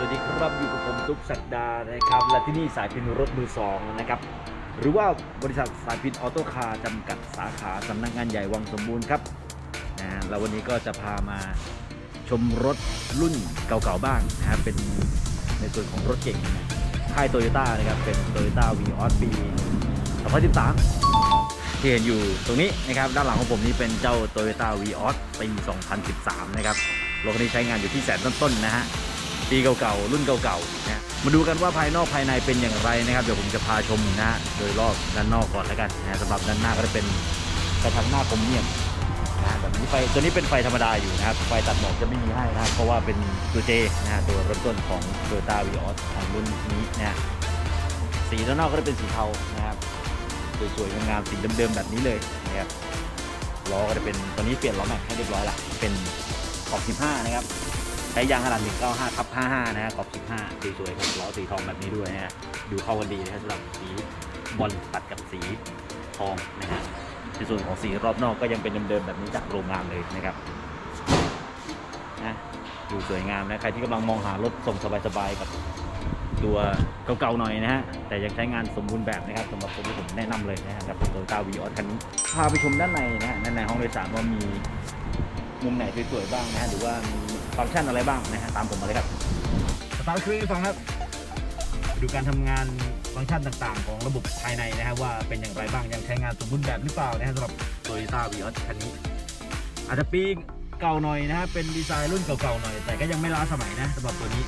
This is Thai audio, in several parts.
วัสดีครับอยู่กับผมตุ๊กสักดานะครับและที่นี่สายพินรถมือสองนะครับ หรือว่าบริษัทสายพินออโต้คาร์จำกัดสาขาสำนักงานใหญ่วังสมบูรณ์ครับนะแล้ววันนี้ก็จะพามาชมรถรุ่นเก่าๆบ้างนะครับเป็นในส่วนของรถเก่งค่ายโตโยต้านะครับเป็นโตโยต้าวีออสปี2013 ที่เห็นอยู่ตรงนี้นะครับด้านหลังของผมนี่เป็นเจ้า Toyota v ีออสปี 2013 นะครับรถคันนี้ใช้งานอยู่ที่แสนต้นๆนะฮะ ปีเก่าๆรุ่นเก่าๆนะมาดูกันว่าภายนอกภายในเป็นอย่างไรนะครับเดี๋ยวผมจะพาชมนะ โดยรอบด้านนอกก่อนแล้วกันนะสำหรับด้านหน้าก็จะเป็นกระทังหน้าคมเนียมนะแบบนี้ไฟตัวนี้เป็นไฟธรรมดาอยู่นะครับไฟตัดหมอกจะไม่มีให้นะครับเพราะว่าเป็นตัวเจนะตัวเริ่มต้นของ Toyota v ีออสของรุ่นนี้นะฮะสีด้านนอกก็จะเป็นสีเทานะครับสวยๆงามๆสีเดิมๆแบบนี้เลยนะครับล้อก็จะเป็นตอนนี้เปลี่ยนล้อแม็กให้เรียบร้อยละเป็นขอบ 15 นะครับ ใช้ยางขนาด 195ทับ55 นะฮะขอบ15สีสวยๆกับล้อสีทองแบบนี้ด้วยนะฮะดูเข้ากันดีนะครับสำหรับสีบอลตัดกับสีทองนะฮะในส่วนของสีรอบนอกก็ยังเป็นเดิมๆแบบนี้จากโรงงานเลยนะครับนะดูสวยงามนะใครที่กำลังมองหารถส่งสบายๆกับตัวเก่าๆหน่อยนะฮะ แต่ยังใช้งานสมบูรณ์แบบนะครับสำหรับตัวที่ผมแนะนำเลยนะฮะกับโตโยต้าวีออสคันนี้พาไปชมด้านในนะฮะด้านในห้องโดยสารว่ามีมุมไหนสวยๆบ้างนะฮะหรือว่ามี ฟังก์ชันอะไรบ้างนะฮะตามผมมาเลยครับสตาร์ทเครื่องฟังครับดูการทำงานฟังก์ชันต่างๆ ของระบบภายในนะฮะว่าเป็นอย่างไรบ้างยังใช้งานสมบูรณ์แบบหรือเปล่านะฮะสำหรับโตโยต้าวีออสคันนี้ อาจจะปีเก่าหน่อยนะฮะเป็นดีไซน์รุ่นเก่าๆหน่อย แต่ก็ยังไม่ล้าสมัยนะสำหรับตัวนี้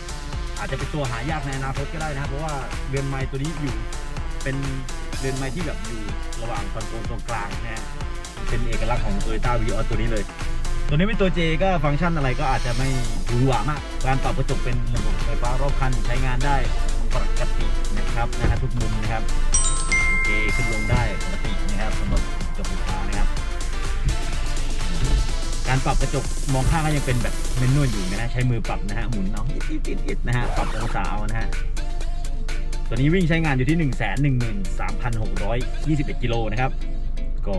อาจจะเป็นตัวหายากในอนาคตก็ได้นะครับเพราะว่าเรือนไม้ตัวนี้อยู่เป็นเรือนไม้ที่แบบอยู่ระหว่างคอนโซลตรงกลางนะฮะเป็นเอกลักษณ์ของ Toyota v ีออสตัวนี้เลย ตัวนี้เป็นตัว J ก็ฟังก์ชันอะไรก็อาจจะไม่หวือหวามาก การปรับกระจกเป็นระบบไฟฟ้ารอบคันใช้งานได้ปกตินะครับนะฮะทุกมุมนะครับโอเคขึ้นลงได้ปกตินะครับสำหรับกระจกไฟฟ้านะครับ การปรับกระจกมองข้างก็ยังเป็นแบบเมนนวลอยู่นะฮะใช้มือปรับนะฮะหมุนเอาอิดอิดอิดอิดนะฮะปรับองศาเอานะฮะตัวนี้วิ่งใช้งานอยู่ที่ 1 1 3 6 2 1กิโลนะครับก็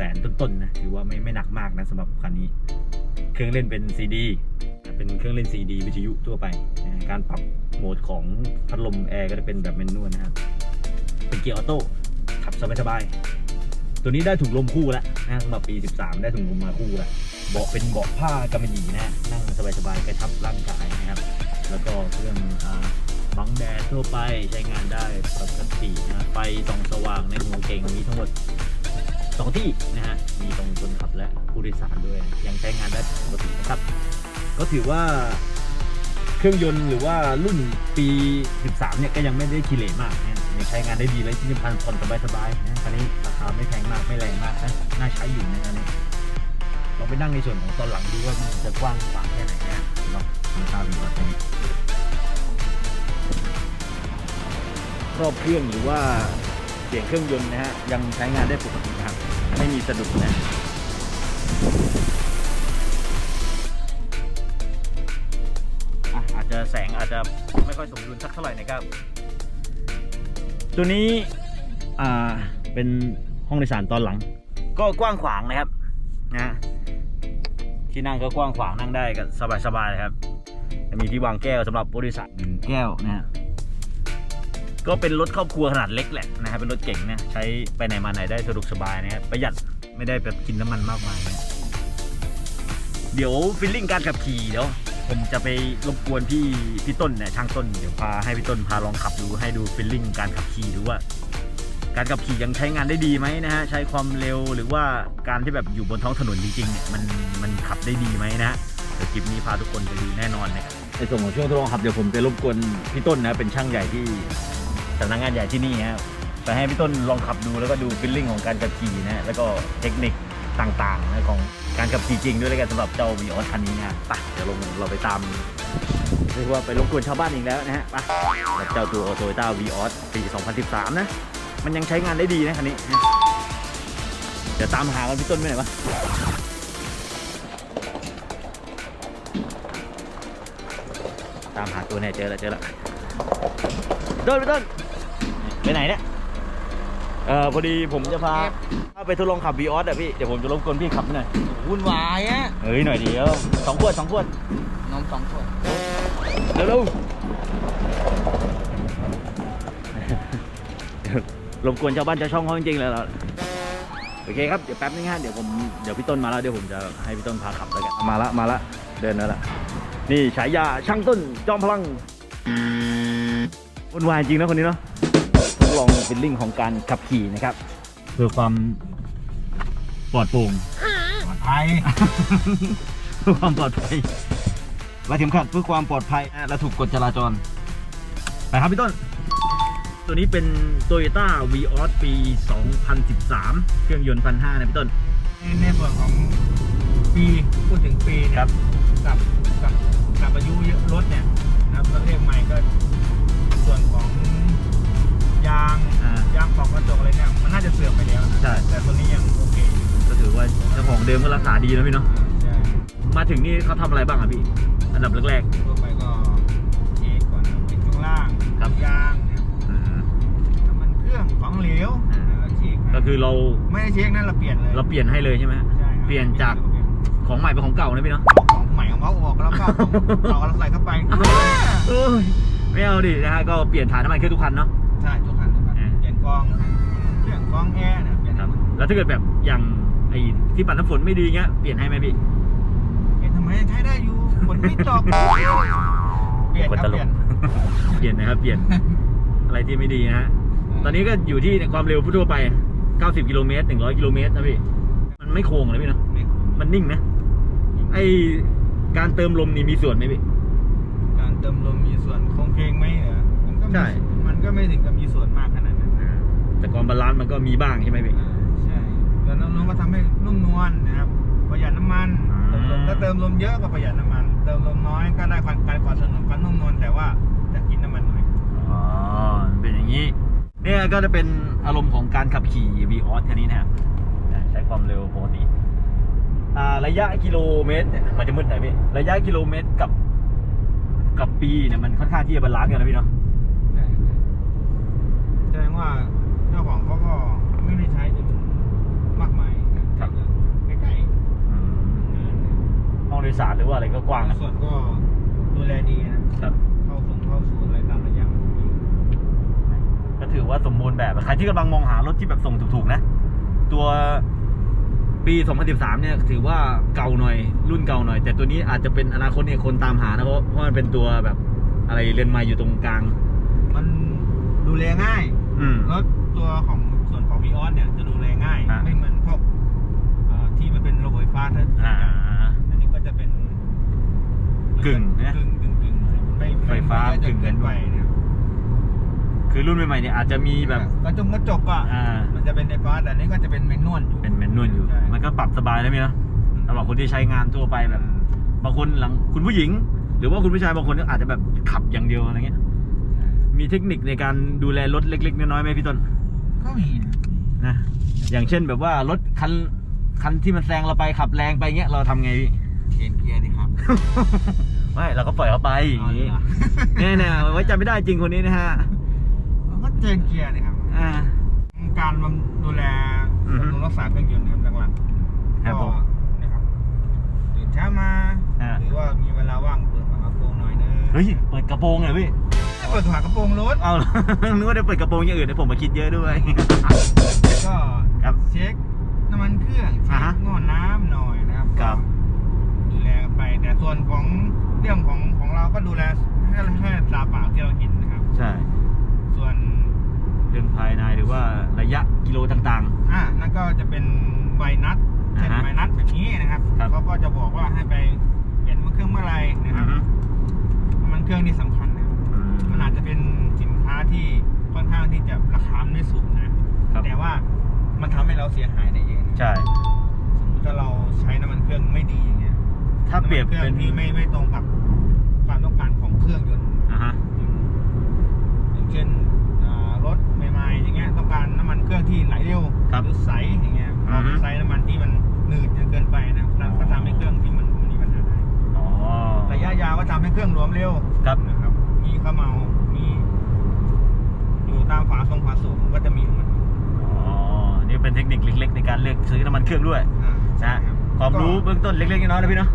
แสนต้นๆนะถือว่าไม่ไม่หนักมากนะสำหรับคันนี้ เครื่องเล่นเป็น CD เป็นเครื่องเล่น CD วิทยุทั่วไปนะการปรับโหมดของพัดลมแอร์ก็จะเป็นแบบเมนนวลนะครับเป็นเกียร์ออโต้ขับสบายๆตัวนี้ได้ถุงลมคู่แล้วนะสำหรับปี 13 ได้ถุงลมมาคู่แล้วเบาะเป็นเบาะผ้ากำมะหยี่นะนั่งสบายๆกระชับร่างกายนะครับแล้วก็เครื่องอบังแดดทั่วไปใช้งานได้ปกตินะไฟส่องสว่างในหัวเก่งมีทั้งหมด สองที่นะฮะมีตรงคนขับและผู้โดยสารด้วย ยังใช้งานได้ปกตินะครับ ก็ถือว่าเครื่องยนต์หรือว่ารุ่นปี 13 เนี่ยก็ยังไม่ได้คีเลมากนะยังใช้งานได้ดีเลยที่สำคัญผ่อนสบายๆนะคันนี้ราคาไม่แพงมากไม่แรงมากนะน่าใช้อยู่นะคันนี้ลองไปนั่งในส่วนของตอนหลังดูว่ามันจะกว้างขวางแค่ไหนนะสำหรับคุณตาวีออสตัวนี้รอบเครื่องหรือว่าเสียงเครื่องยนต์นะฮะยังใช้งานได้ปกตินะครับ ไม่มีสะดุดนะอะอาจจะแสงอาจจะไม่ค่อยสมดุลสักเท่าไหร่นะครับ ตัวนี้อ่าเป็นห้องโดยสารตอนหลัง ก็กว้างขวางนะครับนะที่นั่งก็กว้างขวางนั่งได้ก็สบายๆเลยครับ จะมีที่วางแก้วสำหรับผู้โดยสารหนึ่งแก้วนะฮะ ก็เป็นรถครอบครัวขนาดเล็กแหละนะฮะเป็นรถเก่งนะใช้ไปไหนมาไหนได้สะดวกสบายนะครับประหยัดไม่ได้แบบกินน้ำมันมากมายนะเดี๋ยวฟิลลิ่งการขับขี่เดี๋ยวผมจะไปรบกวนพี่พี่ต้นเนี่ยช่างต้นเดี๋ยวพาให้พี่ต้นพาลองขับดูให้ดูฟีลลิ่งการขับขี่ดูว่า การขับขี่ยังใช้งานได้ดีไหมนะฮะใช้ความเร็วหรือว่าการที่แบบอยู่บนท้องถนนจริงๆเนี่ยมันมันขับได้ดีไหมนะฮะเดี๋ยวคลิปนี้พาทุกคนไปดูแน่นอนนะครับในส่วนของช่วงทดลองขับเดี๋ยวผมจะรบกวนพี่ต้นนะเป็นช่างใหญ่ที่ สำนักงานใหญ่ที่นี่ฮะไปให้พี่ต้นลองขับดูแล้วก็ดูฟีลลิ่งของการขับขี่นะ แล้วก็เทคนิคต่างๆนะของการขับขี่จริงด้วยแล้วกันสำหรับเจ้าวีออสคันนี้นะฮะไปเดี๋ยวลงเราไปตามเรียกว่าไปรบกวนชาวบ้านอีกแล้วนะฮะไปกับเจ้าตัว Toyota v ีออสปี2013 นะ มันยังใช้งานได้ดีนะคันนี้นะเดี๋ยวตามหากันพี่ต้นไปไหนวะตามหาตัวเนี่ยเจอแล้วเจอแล้วต้นพี่ต้น ไปไหนเนี่ยเออพอดีผมจะพาพาไปทดลองขับ v ีออสอะพี่เดี๋ยวผมจะรบกวนพี่ขับหน่อยวุ่นวายอะเฮ้ยหน่อยเดียวสองขวดสองขวดนมสองขวดเร็วๆรบกวนชาวบ้านชาวช่องเขาจริงๆเลยเราโอเคครับเดี๋ยวแป๊บนึงฮะเดี๋ยวผมเดี๋ยวพี่ต้นมาแล้วเดี๋ยวผมจะให้พี่ต้นพาขับแล้วกันมาละมาละเดินแล้วละนี่ฉายาช่างต้นจอมพลังวุ่นวายจริงนะคนนี้เนาะทดลอง ฟิลลิ่งของการขับขี่นะครับ เพื่อความปลอดโปร่งปลอดภัยเพื่อความปลอดภัยและเข็มขัดเพื่อความปลอดภัยและถูกกฎจราจรไปครับพี่ต้น ตัวนี้เป็น Toyota Vios ปี 2013 เครื่องยนต์พันห้านะพี่ต้น ในส่วนของปีพูดถึงปีเนี่ยครับกับกับกับอายุเยอะรถเนี่ยนะครับประเทศใหม่ก็ส่วนของ ยางอ่ายางขอบกระจกอะไรเนี่ยมันน่าจะเสื่อมไปแล้วนะใช่ แต่ตัวนี้ยังโอเคอยู่ก็ถือว่าเจ้าของเดิมก็รักษาดีนะพี่เนาะใช่มาถึงนี่เขาทำอะไรบ้างอะพี่ อันดับแรก ทั่วไปก็เช็คก่อนนะเป็นช่วงล่างครับ ยางเนี่ยๆอ่า น้ำมันเครื่องของเหลวอ่า แล้วเช็คก็คือเราไม่ได้เช็คนั่นเราเปลี่ยนเลยเราเปลี่ยนให้เลยใช่ไหมใช่ครับเปลี่ยนจาก ของใหม่เป็นของเก่านะพี่เนาะ เอาของใหม่ของเขาออกแล้วก็เอาเราใส่เข้าไป เอ้ยไม่เอาดินะฮะก็เปลี่ยนถ่ายน้ำมันเครื่องทุกคันเนาะ กรองเครื่องกรองแอร์เนี่ยเปลี่ยนครับแล้วถ้าเกิดแบบอย่างไอ้ที่ปัดน้ำฝนไม่ดีเงี้ยเปลี่ยนให้ไหมพี่ เปลี่ยนทำไมใช้ได้อยู่ฝนไม่ตกเปลี่ยนครับตลเปกลี่ยนเปลี่ยนนะครับเปลี่ยนอะไรที่ไม่ดีนะฮะตอนนี้ก็อยู่ที่ความเร็วทั่วไป 90 กิโลเมตร 100 กิโลเมตรนะพี่ มันไม่โค้งเลยพี่เนาะไม่คุ้มมันนิ่งนะ ไอการเติมลมนี่มีส่วนไหมพี่ การเติมลมมีส่วนโครงเพลงไหมเหรอมันก็มีใช่ มันก็ไม่ถึงกับมีส่วนมากขนาดนั้นนะ แต่ความบาลานซ์มันก็มีบ้างใช่ไหมพี่อ่าใช่แต่น้ำลมก็ทำให้นุ่มนวลนะครับ ประหยัดน้ำมันอ่า เติมลมถ้าเติมลมเยอะก็ประหยัดน้ำมัน เติมลมน้อยก็ได้ความการความสนุกความนุ่มนวลแต่ว่าจะกินน้ำมันหน่อย อ๋อ เป็นอย่างนี้ เนี่ยก็จะเป็นอารมณ์ของการขับขี่ v ีออสคันนี้นะครับนะใช้ความเร็วปกติอ่าระยะกิโลเมตรเนี่ยมันจะมืดหน่อยพี่ ระยะกิโลเมตรกับกับปีเนี่ยมันค่อนข้างที่จะบาลานซ์กันนะพี่เนาะ แสดงว่าเจ้าของเขาก็ไม่ได้ใช้จนมากมายนะครับใกล้ อืม ห้องโดยสารหรือว่าอะไรก็กว้างๆนะส่วนก็ดูแลดีนะครับ เข้าส่งเข้าสู่อะไรตามระยะมันดีก็ถือว่าสมบูรณ์แบบใครที่กำลังมองหารถที่แบบส่งถูกๆนะ ตัวปี 2013 เนี่ยถือว่าเก่าหน่อยรุ่นเก่าหน่อย แต่ตัวนี้อาจจะเป็นอนาคตเนี่ยคนตามหานะเพราะเพราะมันเป็นตัวแบบอะไรเรือนไม้อยู่ตรงกลาง มันดูแลง่ายอืมรถตัวของส่วนของวีออสเนี่ยจะดูแลง่าย อะ ไม่เหมือนพวกเอ่อที่มันเป็นระบบไฟฟ้าถ้าอ่าอันนี้ก็จะเป็น กึ่งนะ กึ่งกึ่งกึ่งไม่ไฟฟ้าไม่กึ่ง เกินไปนะครับคือรุ่นใหม่ๆเนี่ยอาจจะมีแบบ กระจกกระจกอะอ่า มันจะเป็นไฟฟ้าแต่อันนี้ก็จะเป็นแมนนวลอยู่ เป็นแมนนวลอยู่ ใช่ มันก็ปรับสบายได้ไหมเนาะสำหรับคนที่ใช้งานทั่วไปแบบ บางคนหลังคุณผู้หญิง หรือว่าคุณผู้ชายบางคนก็อาจจะแบบขับอย่างเดียวอะไรเงี้ย มีเทคนิคในการดูแลรถเล็ก ๆ น้อยๆไหมพี่ต้นก็มีนะนะ อย่างเช่นแบบว่ารถคันคันที่มันแซงเราไปขับแรงไปเงี้ยเราทำไงพี่ เชนเกียร์ดิครับ ไม่เราก็ปล่อยเขาไปอย่างงี้อ๋อเหรอเนี่ยเนี่ยไว้ใจไม่ได้จริงคนนี้นะฮะมันก็เชนเกียร์ดิครับ อ่า การบำดูแลอือฮึบำรุงรักษาเครื่องยนต์นะครับหลักๆครับผมก็นะครับตื่นเช้ามาอ่า หรือว่ามีเวลาว่างเปิดฝากระโปรงหน่อยนึงเฮ้ยเปิดกระโปรงเลยพี่เปิดฝากระโปรงรถเอาเหรอ นึกว่าได้เปิดกระโปรงอย่างอื่นนะผมมาคิดเยอะด้วยแล้วก็ครับเช็คน้ำมันเครื่องเช็อ่าคฮะงอน้ำหน่อยนะครับครับ ก็ดู แลกันไปแต่ส่วนของเรื่องของของเราก็ดูแลแค่แค่ตาเปล่าที่เราเห็นนะครับ ใช่ ส่วนเรื่องภายในหรือว่าระยะกิโลต่างอ่านั่นก็จะเป็นใบนัดเช่นอ่าฮะใบนัดแบบนี้นะครับครับเขาก็จะบอกว่าให้ไปเปลี่ยนมันเครื่องเมื่อไหรๆนะครับอือฮึน้ำมันเครื่องนี่สำ เปรียบน้ำมันเครื่เป็อนงที่ไม่ไม่ตรงกับความต้องการของเครื่องยนต์อ่าฮะอย่างเช่นอ่ารถใหม่ๆอย่างเงี้ยต้องการน้ำมันเครื่องที่ไหลเร็วครับหรือใสอย่างเงี้ยอืเราอฮึไปใช้น้ำมันที่มันหนืดจนเกินไปนะครับก็ทำให้เครื่องที่มันมันมีปัญหาได้อ๋อระยะยาวก็ทำให้เครื่องรวมเร็วครับนะครับ มีข้าวเมามีอยู่ตามฝาทรงฝาสูงก็จะมีของมันอ๋อนี่เป็นเทคนิคเล็กๆในการเลือกซื้อน้ำมันเครื่องด้วยอ่าใช่นะครับความรู้เบื้องต้นเล็กๆน้อยๆนะพี่เนาะ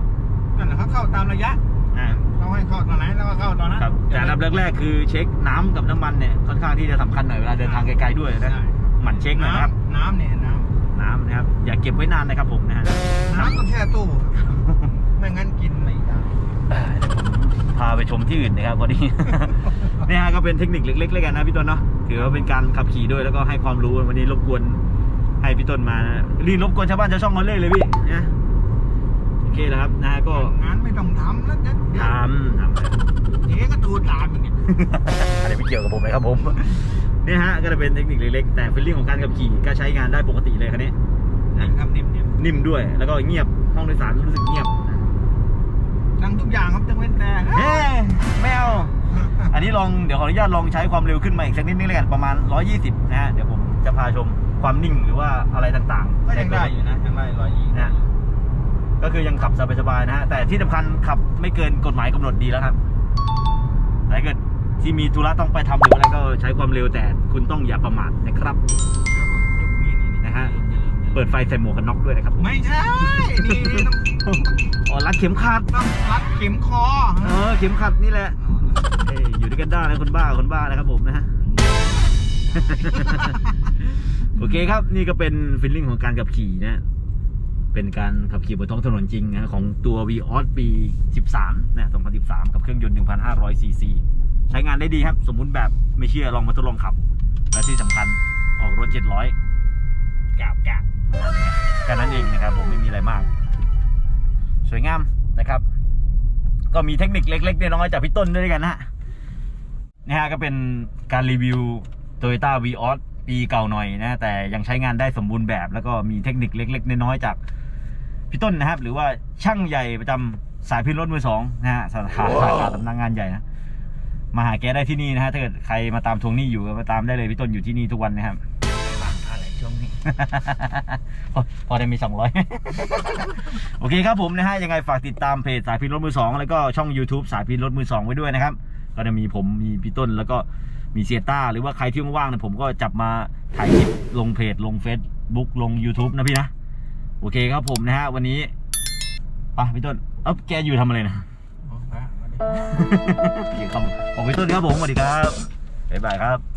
นั่นแหละเขาเข้าตามระยะอ่าเขาให้เข้าตอนไหนแล้วก็ก็เข้าตอนนั้นครับแต่อันดับแรกๆคือเช็คน้ำกับน้ำมันเนี่ยค่อนข้างที่จะสำคัญหน่อยเวลาเดินทางไกลๆด้วยนะใช่หมั่นเช็คหนะครับ น้ำน้ำเนี่ยน้น้ำนะครับ อย่าเก็บไว้นานนะครับผมนะฮะำน้ำก็แช่ตู้ไม่งั้นกินไม่ได้พาไปชมที่อื่นนะครับพอดีนี่ฮะก็เป็นเทคนิคเล็กๆเลยกันนะพี่ต้นเนาะถือว่าเป็นการขับขี่ด้วยแล้วก็ให้ความรู้วันนี้รบกวนให้พี่ต้นมานะรีบรบกวนชาวบ้านชาวช่องเขาเลยเลยพี่นะโอเคแล้วครับนะฮะก็ งานไม่ต้องทำแล้วเดี๋ยว ทำทำเลย เจ๊ก็ดูตาม อย่างเงี้ยอะไรไม่เกี่ยวกับผมเลยครับผมนี่ฮะก็จะเป็นเทคนิคเล็กๆแต่ฟีลลิ่งของการขับขี่ก็ใช้งานได้ปกติเลยคันนี้นิ่มครับนิ่มเนี่ยนิ่มด้วยแล้วก็เงียบห้องโดยสารรู้สึกเงียบดังทุกอย่างครับจังเว้นแต่เฮ้แมวอันนี้ลองเดี๋ยวขออนุญาตลองใช้ความเร็วขึ้นมาอีกสักนิดนึงเลยกันประมาณ 120 นะฮะเดี๋ยวผมจะพาชมความนิ่งหรือว่าอะไรต่างๆก็ยังได้อยู่นะยังได้ร้อยยี่นะก็คือยังขับสบายๆนะฮะแต่ที่สำคัญขับไม่เกินกฎหมายกำหนดดีแล้วครับแต่ถ้าเกิด ที่มีธุระต้องไปทำหรืออะไรก็ใช้ความเร็วแต่คุณต้องอย่าประมาทนะครับนะฮะเปิดไฟใส่หมวกกันน็อกด้วยนะครับผมไม่ใช่ นี่ต้องอ๋อรัดเข็มขัดต้องรัดเข็มคอเออเข็มขัดนี่แหละเอ้ยอยู่ด้วยกันได้นะคนบ้าคนบ้านะครับผมนะฮะ โอเคครับนี่ก็เป็นฟีลลิ่งของการขับขี่นะ เป็นการขับขี่บนท้องถนนจริงนะของตัว v ีออสปี 13 นะ 2013 กับเครื่องยนต์ 1,500ซีซี ใช้งานได้ดีครับ สมมุติแบบไม่เชื่อลองมาทดลองขับ และที่สำคัญออกรถ 700กาบกาบแค่นั้นเองนะครับผมไม่มีอะไรมาก สวยงามนะครับ ก็มีเทคนิคเล็กๆน้อยๆจากพี่ต้นด้วยกันนะนี่ฮะก็เป็นการรีวิว Toyota v ีออสปีเก่าหน่อยนะ แต่ยังใช้งานได้สมบูรณ์แบบ แล้วก็มีเทคนิคเล็ก ๆ น้อยๆจากพี่ต้นนะครับ หรือว่าช่างใหญ่ประจำสายพินรถมือสองนะฮะสาขาสาขาสำนักงานใหญ่นะ มาหาแกได้ที่นี่นะฮะถ้าเกิดใครมาตามทวงหนี้อยู่ก็มาตามได้เลยพี่ต้นอยู่ที่นี่ทุกวันนะครับบางอะไรช่วงนี้ พอพอได้มีสองร้อยโอเคครับผมนะฮะยังไงฝากติดตามเพจสายพินรถมือสองแล้วก็ช่อง YouTube สายพินรถมือสองไว้ด้วยนะครับ ก็จะมีผมมีพี่ต้นแล้วก็มีเซียต้า หรือว่าใครที่ว่างๆเนี่ยผมก็จับมาถ่ายคลิปลงเพจลง Facebook ลง YouTube นะพี่นะ โอเคครับผมนะฮะวันนี้ไปะพี่ต้นเอ้าแกอยู่ทำอะไรนะ โอเคครับผมขอบคุณพี่ต้นครับผมสวัสดีครับบ๊ายบายครับ